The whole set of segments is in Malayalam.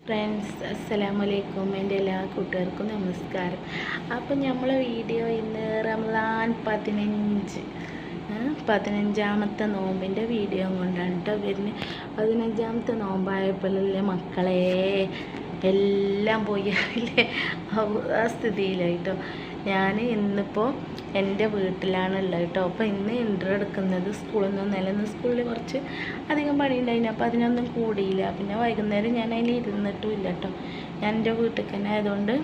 ഫ്രണ്ട്സ് അസ്സലാമലൈക്കും എന്റെ എല്ലാ കൂട്ടുകാർക്കും നമസ്കാരം. അപ്പം നമ്മളെ വീഡിയോ ഇന്ന് റംലാൻ പതിനഞ്ച് പതിനഞ്ചാമത്തെ നോമ്പിന്റെ വീഡിയോ കൊണ്ടാണ് കേട്ടോ വരുന്നത് പതിനഞ്ചാമത്തെ നോമ്പായപ്പോഴല്ലേ മക്കളെ? എല്ലാം പോയി. അറിയില്ലേ ആ- ആ സ്ഥിതിയിലായിട്ടോ ഞാൻ ഇന്നിപ്പോൾ എന്റെ വീട്ടിലാണുള്ളത് കേട്ടോ. അപ്പോൾ ഇന്ന് ഇന്റർ എടുക്കുന്നത് സ്കൂളിൽ നിന്നല്ല ഇന്ന് സ്കൂളിൽ കുറച്ച് അധികം പണിയുണ്ടായിന്. അപ്പോൾ അതിനൊന്നും കൂടിയില്ല. പിന്നെ വൈകുന്നേരം ഞാൻ അതിൽ ഇരുന്നിട്ടും ഇല്ല കേട്ടോ. ഞാൻ എന്റെ വീട്ടിൽ തന്നെ ആയതുകൊണ്ട്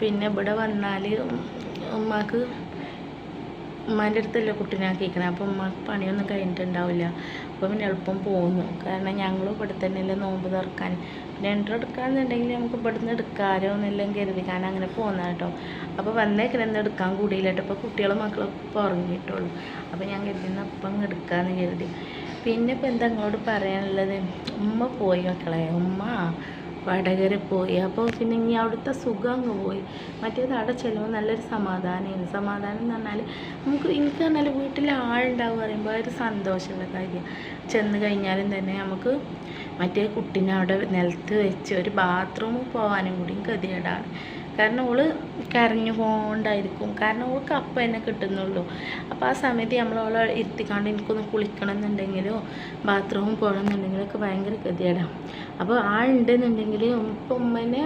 പിന്നെ ഇവിടെ വന്നാൽ ഉമ്മാക്ക് ഉമ്മാന്റെ അടുത്തല്ലേ കുട്ടീനെ ആക്കിയിരിക്കണേ അപ്പോൾ ഉമ്മാക്ക് പണിയൊന്നും കഴിഞ്ഞിട്ടുണ്ടാവില്ല. അപ്പോൾ പിന്നെ എളുപ്പം പോകുന്നു. കാരണം ഞങ്ങളും ഇവിടെ തന്നെയല്ലേ നോമ്പ് തുറക്കാൻ. പിന്നെ എന്റർ എടുക്കാന്നുണ്ടെങ്കിൽ നമുക്ക് ഇവിടെ നിന്ന് എടുക്കാരോ എന്നെല്ലാം കരുതി. കാരണം അങ്ങനെ പോകുന്ന കേട്ടോ. അപ്പോൾ വന്നേക്കിനെന്ന് എടുക്കാൻ കൂടിയില്ല കേട്ടോ. ഇപ്പോൾ കുട്ടികളും മക്കളൊക്കെ ഇപ്പോൾ അപ്പോൾ ഞാൻ കരുതുന്ന അപ്പം എടുക്കാമെന്ന് കരുതി. പിന്നെ ഇപ്പോൾ എന്താ നിങ്ങളോട് പറയാനുള്ളത്? ഉമ്മ പോയി മക്കളെ. ഉമ്മ. വടകര പോയി. അപ്പോൾ പിന്നെ ഇനി അവിടുത്തെ സുഖം അങ്ങ് പോയി. മറ്റേത് അവിടെ ചെല്ലുമ്പോൾ നല്ലൊരു സമാധാനമായിരുന്നു സമാധാനം എന്ന് പറഞ്ഞാൽ നമുക്ക് എനിക്ക് പറഞ്ഞാൽ വീട്ടിൽ ആളുണ്ടാവും പറയുമ്പോൾ ഒരു സന്തോഷമുള്ള കാര്യം. ചെന്ന് കഴിഞ്ഞാലും തന്നെ നമുക്ക് മറ്റേ കുട്ടീനെ അവിടെ നിലത്ത് വെച്ച് ഒരു ബാത്റൂമിൽ പോകാനും കൂടിയും ഗതികേടാണ്. കാരണം ഓൾ കരഞ്ഞു പോകണ്ടായിരിക്കും കാരണം ഓൾക്ക് അപ്പം തന്നെ കിട്ടുന്നുള്ളൂ. അപ്പോൾ ആ സമയത്ത് നമ്മൾ അവളെ ഇരുത്തിക്കാണ്ട് എനിക്കൊന്ന് കുളിക്കണം എന്നുണ്ടെങ്കിലോ ബാത്റൂമിൽ പോകണം എന്നുണ്ടെങ്കിലൊക്കെ ഭയങ്കര ഗതികേടാണ് അപ്പോൾ ആളുണ്ടെന്നുണ്ടെങ്കിൽ ഇപ്പം ഉമ്മനെ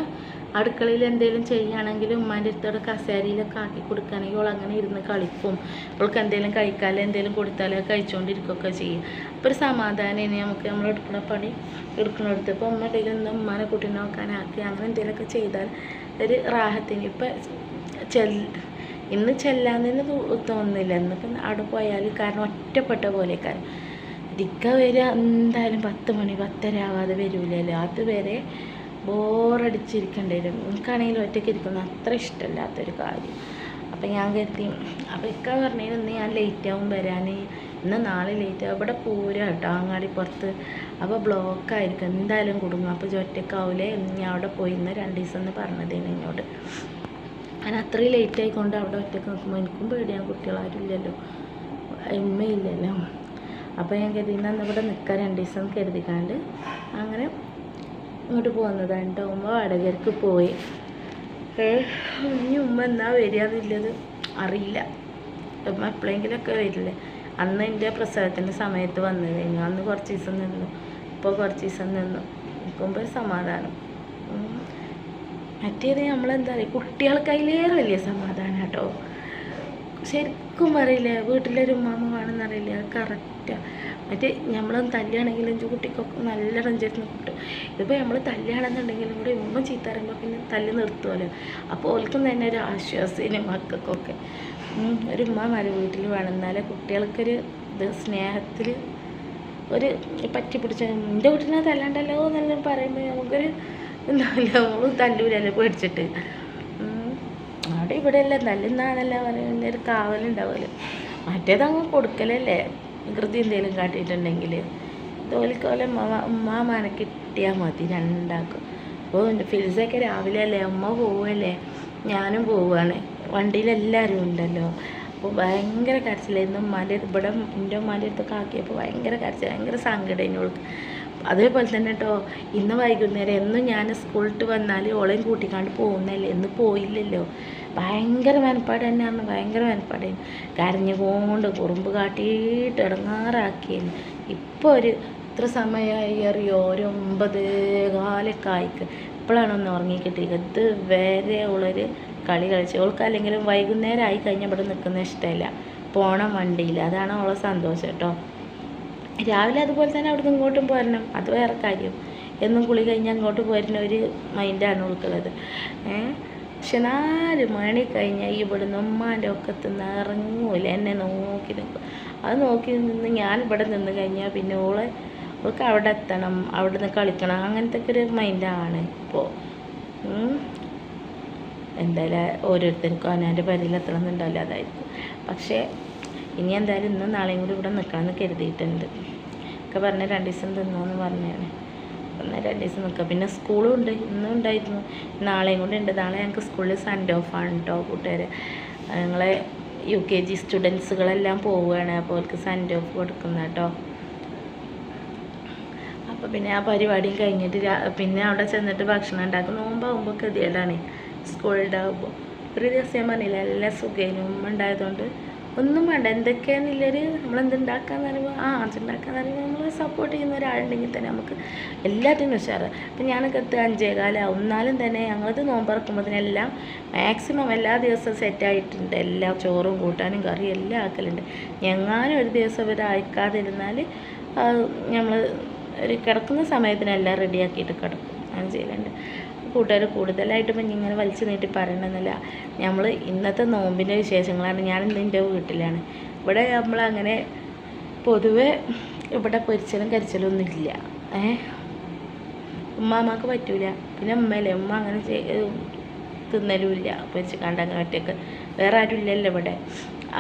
അടുക്കളയിൽ എന്തെങ്കിലും ചെയ്യുകയാണെങ്കിൽ ഉമ്മാന്റെ അടുത്തോടെ കസേരയിലൊക്കെ ആക്കി കൊടുക്കുകയാണെങ്കിൽ അവൾ അങ്ങനെ ഇരുന്ന് കളിക്കും. അവൾക്ക് എന്തെങ്കിലും കഴിക്കാലോ എന്തെങ്കിലും കൊടുത്താലോ കഴിച്ചുകൊണ്ടിരിക്കുകയൊക്കെ ചെയ്യും. അപ്പോൾ ഒരു സമാധാനം ഇനി നമുക്ക് നമ്മൾ എടുക്കുന്ന പണി എടുക്കുന്നിടത്ത് ഇപ്പോൾ ഉമ്മ ഉണ്ടെങ്കിൽ ഒന്ന് ഉമ്മാനെ കുട്ടീനെ നോക്കാനാക്കി അങ്ങനെ എന്തെങ്കിലുമൊക്കെ ചെയ്താൽ ഒരു റാഹത്തിന്. ഇപ്പം ചെൽ ഇന്ന് ചെല്ലാന്ന് തോന്നുന്നില്ല. ഇന്നിപ്പം അവിടെ പോയാൽ കാരണം ഒറ്റപ്പെട്ട പോലെ കാരണം ദിക്ക വരിക എന്തായാലും പത്ത് മണി പത്തര ആവാതെ വരൂലല്ലോ. അതുവരെ ബോറടിച്ചിരിക്കേണ്ടി വരും എനിക്കാണെങ്കിൽ ഒറ്റയ്ക്ക് ഇരിക്കുന്നത് അത്ര ഇഷ്ടമല്ലാത്തൊരു കാര്യം. അപ്പം ഞാൻ കരുതി അപ്പം ഇക്ക പറഞ്ഞതിന് ഇന്ന് ഞാൻ ലേറ്റ് ആവും വരാൻ ഇന്ന് നാളെ ലേറ്റ് ഇവിടെ പൂരം കേട്ടോ അങ്ങാടി പുറത്ത്. അപ്പോൾ ബ്ലോക്കായിരിക്കും എന്തായാലും കുടുങ്ങും. അപ്പോൾ ഒറ്റയ്ക്കാവൂലേ? ഞാൻ അവിടെ പോയി ഇന്ന് രണ്ട് ദിവസം എന്ന് പറഞ്ഞതേന് എന്നോട്. ഞാൻ അത്രയും ലേറ്റ് ആയിക്കൊണ്ട് അവിടെ ഒറ്റയ്ക്ക് നിൽക്കുമ്പോൾ എനിക്കും പേടിയാണ് കുട്ടികളാരും ഇല്ലല്ലോ. ഉമ്മയില്ലല്ലോ. അപ്പോൾ ഞാൻ കരുതി ഇന്ന് ഇവിടെ നിൽക്കാൻ രണ്ട് ദിവസം കരുതിക്കാണ്ട് അങ്ങനെ ഇങ്ങോട്ട് പോകുന്നതാണ് കേട്ടോ ഉമ്മ വടകരക്ക് പോയി. ഇനി ഉമ്മ എന്നാ വരികയെന്നുള്ളത് അറിയില്ല. ഉമ്മ എപ്പോഴെങ്കിലുമൊക്കെ വരില്ലേ? അന്ന് എന്റെ പ്രസവത്തിന്റെ സമയത്ത് വന്നു കഴിഞ്ഞു. അന്ന് കുറച്ച് ദിവസം നിന്നു. ഇപ്പോൾ കുറച്ച് ദിവസം നിന്നു. നിൽക്കുമ്പോൾ സമാധാനം. മറ്റേത് നമ്മളെന്താ പറയുക? കുട്ടികൾക്കതിലേറെ വലിയ സമാധാനം കേട്ടോ. ശരിക്കും പറയില്ലേ? വീട്ടിലൊരു ഉമ്മാമ വേണമെന്നറിയില്ല അത് കറക്റ്റാണ് മറ്റേ നമ്മൾ തല്ലുകയാണെങ്കിലും കുട്ടിക്കൊക്കെ നല്ല റഞ്ചായിരുന്നു കിട്ടും. ഇതിപ്പോൾ നമ്മൾ തല്ലുകയാണെന്നുണ്ടെങ്കിലും കൂടെ ഉമ്മ ചീത്ത പറയുമ്പോൾ പിന്നെ തല്ല് നിർത്തുമല്ലോ അപ്പോൾ ഓൽക്കും തന്നെ ഒരു ആശ്വാസത്തിന് മക്കൾക്കൊക്കെ. ഒരു ഉമ്മ നല്ല വീട്ടിൽ വേണം. എന്നാലേ കുട്ടികൾക്കൊരു ഇത് സ്നേഹത്തിൽ ഒരു പറ്റി പിടിച്ച എന്റെ കുട്ടീനെ തല്ലാണ്ടല്ലോ എന്നെല്ലാം പറയുമ്പോൾ നമുക്കൊരു എന്താ നമ്മൾ തല്ലൂലല്ലോ പേടിച്ചിട്ട്. അവിടെ ഇവിടെ എല്ലാം തല്ലുന്നാന്നല്ല പറയുന്ന ഒരു കാവലുണ്ടാവുമല്ലോ മറ്റേതങ്ങ് കൊടുക്കലല്ലേ. വികൃതി എന്തെങ്കിലും കാട്ടിയിട്ടുണ്ടെങ്കിൽ തോലിക്കോലെ ഉമ്മാമാനെ കിട്ടിയാൽ മതി രണ്ടാക്കും. അപ്പോൾ ഫിൽസൊക്കെ രാവിലെ അല്ലേ ഉമ്മ പോവല്ലേ ഞാനും പോവുകയാണ് വണ്ടിയിലെല്ലാവരും ഉണ്ടല്ലോ. അപ്പോൾ ഭയങ്കര കരച്ചിലായിരുന്നു. ഉമ്മാന്റെ ഇവിടെ എന്റെ ഉമ്മാന്റെ അടുത്തൊക്കെ ആക്കിയപ്പോൾ ഭയങ്കര കരച്ചിൽ ഭയങ്കര സങ്കടം ഓൾക്ക്. അതേപോലെ തന്നെ കേട്ടോ ഇന്ന് വൈകുന്നേരം എന്നും ഞാൻ സ്കൂളിട്ട് വന്നാൽ ഓളെയും കൂട്ടിക്കാണ്ട് പോകുന്നല്ലേ എന്ന് പോയില്ലല്ലോ. ഭയങ്കര മനപ്പാട് തന്നെയാണ് ഭയങ്കര മനപ്പാടായിരുന്നു കരഞ്ഞുകൊണ്ട് കുറുമ്പ് കാട്ടിയിട്ട് ഇടങ്ങാറാക്കിയെന്ന് ഇപ്പോൾ ഒരു ഇത്ര സമയമായി അറിയോ? ഒരു ഒമ്പത് കാലൊക്കെ ആയിക്ക്. ഇപ്പോഴാണ് ഒന്ന് ഉറങ്ങി ഇത് വരെ ഉള്ളൊരു കളി കളിച്ചു ഓൾക്ക് അല്ലെങ്കിലും വൈകുന്നേരം ആയി കഴിഞ്ഞാൽ ഇവിടെ നിൽക്കുന്ന ഇഷ്ടമില്ല പോണം വണ്ടിയിൽ അതാണ് അവളെ സന്തോഷം കേട്ടോ രാവിലെ അതുപോലെ തന്നെ അവിടുന്ന് ഇങ്ങോട്ടും പോരണം. അത് വേറെ കാര്യം. എന്നും കുളി കഴിഞ്ഞാൽ അങ്ങോട്ട് പോരുന്ന ഒരു മൈൻഡാണ് ഉൾക്കുള്ളത്. ഏ? പക്ഷെ നാല് മണി കഴിഞ്ഞാൽ ഇവിടുന്ന് ഉമ്മാന്റെ ഒക്കത്ത് നിന്ന് ഇറങ്ങൂല എന്നെ നോക്കി നിൽക്കും അത് നോക്കി നിന്ന് ഞാൻ ഇവിടെ നിന്ന് കഴിഞ്ഞാൽ പിന്നെ ഓളെ ഓൾക്ക് അവിടെ എത്തണം അവിടെ നിന്ന് കളിക്കണം അങ്ങനത്തെ ഒക്കെ ഒരു മൈൻഡാണ് ഇപ്പോൾ എന്തായാലും ഓരോരുത്തർക്കും അവനവന്റെ പരിയിൽ എത്തണം എന്നുണ്ടാവില്ല. അതായിരിക്കും. പക്ഷേ ഇനി എന്തായാലും ഇന്നും നാളെയും കൂടി ഇവിടെ നിൽക്കാമെന്ന് കരുതിയിട്ടുണ്ട്. ഒക്കെ പറഞ്ഞ രണ്ട് ദിവസം തിന്നോന്ന് പറഞ്ഞാണ്. എന്നാൽ രണ്ട് ദിവസം നിൽക്കാം പിന്നെ സ്കൂളും ഉണ്ട്. ഇന്നും ഉണ്ടായിരുന്നു. നാളെയും കൂടി ഉണ്ട്. നാളെ ഞങ്ങൾക്ക് സ്കൂളിൽ സൺഡേ ആണ് കേട്ടോ കൂട്ടുകാരെ. ഞങ്ങളെ യു കെ ജി സ്റ്റുഡൻസുകളെല്ലാം പോവുകയാണ്. അപ്പോൾ അവർക്ക് സെൻഡ് ഓഫ് കൊടുക്കുന്ന കേട്ടോ അപ്പോൾ പിന്നെ ആ പരിപാടിയും കഴിഞ്ഞിട്ട് പിന്നെ അവിടെ ചെന്നിട്ട് ഭക്ഷണം ഉണ്ടാക്കും. നോമ്പാകുമ്പോൾ ഗതികേടാണ്. സ്കൂളിലാകുമ്പോൾ ഒരു ദിവസം ഞാൻ പറഞ്ഞില്ല എല്ലാ സുഖേനും ഉണ്ടായതുകൊണ്ട് ഒന്നും വേണ്ട. എന്തൊക്കെയാണെന്നുള്ളൊരു നമ്മളെന്തുണ്ടാക്കാന്ന് പറയുമ്പോൾ ആ അതുണ്ടാക്കാന്ന് പറയുമ്പോൾ നമ്മൾ സപ്പോർട്ട് ചെയ്യുന്ന ഒരാളുണ്ടെങ്കിൽ തന്നെ നമുക്ക് എല്ലാത്തിനും ഉഷാറാണ് അപ്പം ഞാനൊക്കെ എത്തുക അഞ്ചേകാലാവും എന്നാലും തന്നെ ഞങ്ങളത് നോമ്പറക്കുമ്പോഴത്തേനെല്ലാം മാക്സിമം എല്ലാ ദിവസവും സെറ്റായിട്ടുണ്ട് എല്ലാ ചോറും കൂട്ടാനും കറിയും എല്ലാം ആക്കലുണ്ട്. ഞങ്ങാനും ഒരു ദിവസം ഇവർ അയക്കാതിരുന്നാൽ നമ്മൾ ഒരു കിടക്കുന്ന സമയത്തിനെല്ലാം റെഡിയാക്കിയിട്ട് കിടക്കും. അങ്ങനെ ചെയ്യലുണ്ട്. കൂട്ടുകാർ കൂടുതലായിട്ടും ഇപ്പം ഇങ്ങനെ വലിച്ചു നീട്ടി പറയണമെന്നില്ല നമ്മൾ ഇന്നത്തെ നോമ്പിന്റെ വിശേഷങ്ങളാണ്. ഞാൻ ഇന്ന് എന്റെ വീട്ടിലാണ്. ഇവിടെ നമ്മളങ്ങനെ പൊതുവെ ഇവിടെ പൊരിച്ചലും കരിച്ചലും ഒന്നും ഇല്ല. ഏ? ഉമ്മാമ്മക്ക് പറ്റൂല. പിന്നെ ഉമ്മയല്ലേ? ഉമ്മ അങ്ങനെ തിന്നലുമില്ല പൊരിച്ച് കണ്ട അങ്ങനെ ഒറ്റയ്ക്ക് വേറെ ആരും ഇല്ലല്ലോ ഇവിടെ.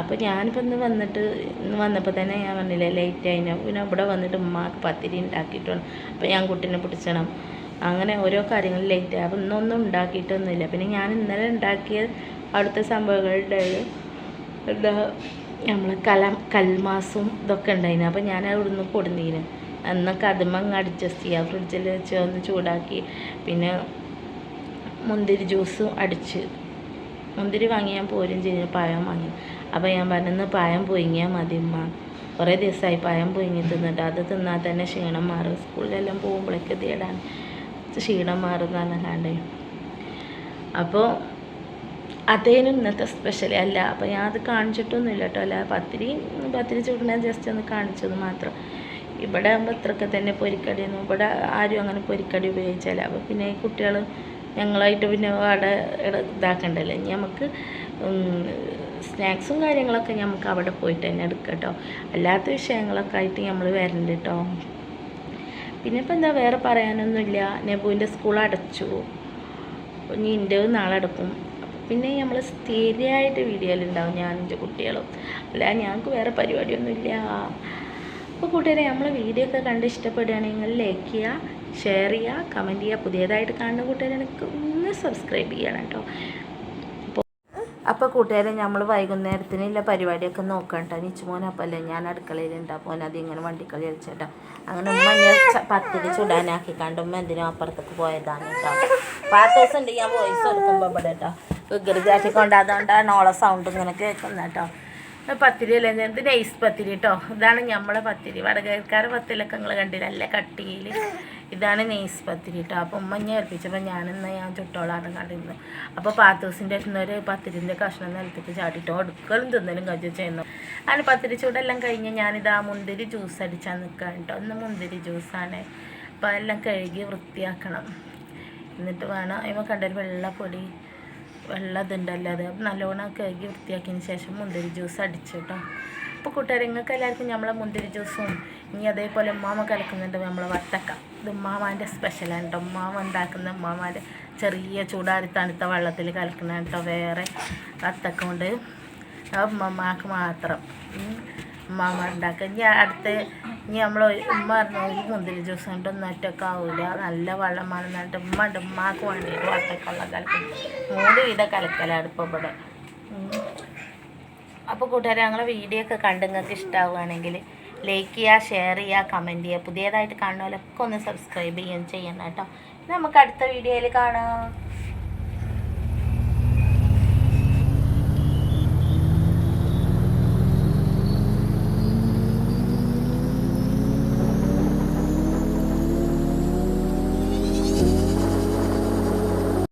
അപ്പോൾ ഞാനിപ്പോൾ ഇന്ന് വന്നിട്ട് ഇന്ന് വന്നപ്പോൾ തന്നെ ഞാൻ പറഞ്ഞില്ലേ ലേറ്റ് ആയിന് പിന്നെ ഇവിടെ വന്നിട്ട് ഉമ്മാക്ക് പത്തിരി ഉണ്ടാക്കിയിട്ടുണ്ട്. അപ്പോൾ ഞാൻ കുട്ടീനെ പിടിച്ചണം. അങ്ങനെ ഓരോ കാര്യങ്ങൾ ലേറ്റ് ആയി. അപ്പം ഇന്നൊന്നും ഉണ്ടാക്കിയിട്ടൊന്നുമില്ല. പിന്നെ ഞാൻ ഇന്നലെ ഉണ്ടാക്കിയ അവിടുത്തെ സംഭവങ്ങളുടെ എന്താ നമ്മൾ കല കൽമാസും ഇതൊക്കെ ഉണ്ടായിന് അപ്പം ഞാൻ അവിടുന്ന് കൊടുന്നീന്. എന്നൊക്കെ അതുമ്മ അങ്ങ് അഡ്ജസ്റ്റ് ചെയ്യുക ഫ്രിഡ്ജിൽ വെച്ച് ഒന്ന് ചൂടാക്കി. പിന്നെ മുന്തിരി ജ്യൂസും അടിച്ച്. മുന്തിരി വാങ്ങി ഞാൻ പോരും ചെയ്തു. പായം വാങ്ങി. അപ്പോൾ ഞാൻ പറഞ്ഞു പായം പൊയിങ്ങിയാൽ മതി ഉമ്മ. കുറേ ദിവസമായി പായം പൊയിങ്ങി തിന്നിട്ട്. അത് തിന്നാൽ തന്നെ ക്ഷീണം മാറും. സ്കൂളിലെല്ലാം പോകുമ്പോഴേക്ക് തീടാൻ ക്ഷീണം മാറും എന്ന് പറഞ്ഞാണ്ട് അപ്പോൾ അതേനും ഇന്നത്തെ സ്പെഷ്യൽ അല്ല. അപ്പോൾ ഞാൻ അത് കാണിച്ചിട്ടൊന്നുമില്ല കേട്ടോ. അല്ല പത്തിരി പത്തിരി ചൂടിനെ ജസ്റ്റ് ഒന്ന് കാണിച്ചത് മാത്രം. ഇവിടെ ആകുമ്പോൾ ഇത്രയൊക്കെ തന്നെ പൊരിക്കടിയൊന്നും ഇവിടെ ആരും അങ്ങനെ പൊരിക്കടി ഉപയോഗിച്ചാല അപ്പോൾ പിന്നെ കുട്ടികൾ ഞങ്ങളായിട്ട് പിന്നെ അവിടെ ഇതാക്കണ്ടല്ലോ? ഇനി നമുക്ക് സ്നാക്സും കാര്യങ്ങളൊക്കെ നമുക്ക് അവിടെ പോയിട്ട് തന്നെ എടുക്കാം കേട്ടോ. അല്ലാത്ത വിഷയങ്ങളൊക്കെ ആയിട്ട് നമ്മൾ വരണ്ട് കേട്ടോ. പിന്നെ ഇപ്പം എന്താ വേറെ പറയാനൊന്നുമില്ല. നെബുവിന്റെ സ്കൂൾ അടച്ചു. ഇനി എന്റെ നാളെ അടക്കും. പിന്നെ നമ്മൾ സ്ഥിരമായിട്ട് വീഡിയോയിലുണ്ടാവും ഞാൻ എന്റെ കുട്ടികളും. അല്ല ഞങ്ങൾക്ക് വേറെ പരിപാടിയൊന്നുമില്ല. അപ്പോൾ കൂട്ടുകാരെ നമ്മൾ വീഡിയോ ഒക്കെ കണ്ട് ഇഷ്ടപ്പെടുകയാണെങ്കിൽ ലൈക്ക് ചെയ്യുക ഷെയർ ചെയ്യുക കമന്റ് ചെയ്യുക പുതിയതായിട്ട് കാണുന്ന കൂട്ടുകാരാണെങ്കിൽ ഒന്ന് സബ്സ്ക്രൈബ് ചെയ്യണം കേട്ടോ. അപ്പോൾ കൂട്ടുകാരെ നമ്മൾ വൈകുന്നേരത്തിനുള്ള പരിപാടിയൊക്കെ നോക്കണ്ട. നിച്ചുമോൻ അപ്പം അല്ലേ ഞാൻ അടുക്കളയിലുണ്ട്. അപ്പോൾ അത് ഇങ്ങനെ വണ്ടിക്കളി കളിച്ചേട്ടാ. അങ്ങനെ ഉമ്മ ഞാൻ പത്തിരി ചുടാനാക്കി കണ്ട് ഉമ്മ എന്തിനും അപ്പുറത്തേക്ക് പോയതാണ് കേട്ടോ. പാത്ത ദിവസം ഉണ്ട് ഞാൻ വോയിസ് കൊടുക്കുമ്പോൾ ഇവിടെ കേട്ടോ. വികൃതിയാക്കിക്കൊണ്ട് കൊണ്ടാതുകൊണ്ടാണ് ഓളെ സൗണ്ട് ഇങ്ങനെ കേൾക്കുന്നത് കേട്ടോ. പത്തിരി അല്ലേ? എന്ത് നൈസ് പത്തിരി കേട്ടോ. ഇതാണ് നമ്മളെ പത്തിരി. വടകരക്കാരെ പത്തിലൊക്കെ നിങ്ങൾ കണ്ടില്ല? നല്ല കട്ടിയിൽ ഇതാണ് നെയ്സ് പത്തിരി കേട്ടോ അപ്പം ഉമ്മ ഞാൻ ഏൽപ്പിച്ചപ്പോൾ ഞാനിന്ന് ഞാൻ ചുട്ടോളാണ് കണ്ടിരുന്നത് അപ്പോൾ പാത്തൂസിന്റെ ഒരു പത്തിരിന്റെ കഷ്ണം നിലത്തിട്ട് ചാട്ടിട്ടോ എടുക്കലും തിന്നലും കഴിച്ചു ചെയ്യുന്നു. അങ്ങനെ പത്തിരി ചൂടെല്ലാം കഴിഞ്ഞ് ഞാനിതാ മുന്തിരി ജ്യൂസ് അടിച്ചാൽ നിൽക്കാൻ കേട്ടോ ഒന്ന് മുന്തിരി ജ്യൂസാണ് അപ്പോൾ എല്ലാം കഴുകി വൃത്തിയാക്കണം. എന്നിട്ട് വേണം അതിമ കണ്ടൊരു വെള്ളപ്പൊടി വെള്ളം ഇതുണ്ടല്ലോ അത് നല്ലോണം കഴുകി വൃത്തിയാക്കിയതിന് ശേഷം മുന്തിരി ജ്യൂസ് അടിച്ചു കേട്ടോ അപ്പോൾ കൂട്ടുകാരെ നിങ്ങൾക്ക് എല്ലാവർക്കും നമ്മളെ മുന്തിരി ജ്യൂസും ഇനി അതേപോലെ ഉമ്മാമ കലക്കുന്നുണ്ട് നമ്മളെ വത്തക്ക. ഇത് ഉമ്മാമാന്റെ സ്പെഷ്യലാണ് കേട്ടോ ഉമ്മാമ ഉണ്ടാക്കുന്ന ഉമ്മാമാന്റെ ചെറിയ ചൂടാരി തണുത്ത വെള്ളത്തിൽ കലക്കുന്ന കേട്ടോ വേറെ വത്തക്ക കൊണ്ട് ഉമ്മമാക്ക് മാത്രം. ഉമ്മാമ ഉണ്ടാക്കുക. ഇനി അടുത്ത് ഇനി നമ്മൾ ഉമ്മ പറഞ്ഞു മുന്തിരി ജ്യൂസ് കൊണ്ട് ഒന്നും ഒറ്റയ്ക്ക് ആവില്ല നല്ല വെള്ളം എന്നിട്ട് ഉമ്മ ഉണ്ട്. ഉമ്മാക്ക് വേണ്ടിയിട്ട് വത്തക്കുള്ള കലക്കും. മൂന്ന് വിധ കലക്കലാണ് ഇപ്പോൾ ഇവിടെ. അപ്പോൾ കൂട്ടുകാരെ ഞങ്ങളെ വീഡിയോ ഒക്കെ കണ്ട് നിങ്ങൾക്ക് ഇഷ്ടമാവുകയാണെങ്കിൽ ലൈക്ക് ചെയ്യുക ഷെയർ ചെയ്യുക കമന്റ് ചെയ്യുക. പുതിയതായിട്ട് കാണുന്നവരൊക്കെ ഒന്ന് സബ്സ്ക്രൈബ് ചെയ്യുകയും ചെയ്യണം കേട്ടോ. നമുക്ക് അടുത്ത വീഡിയോയിൽ കാണാം.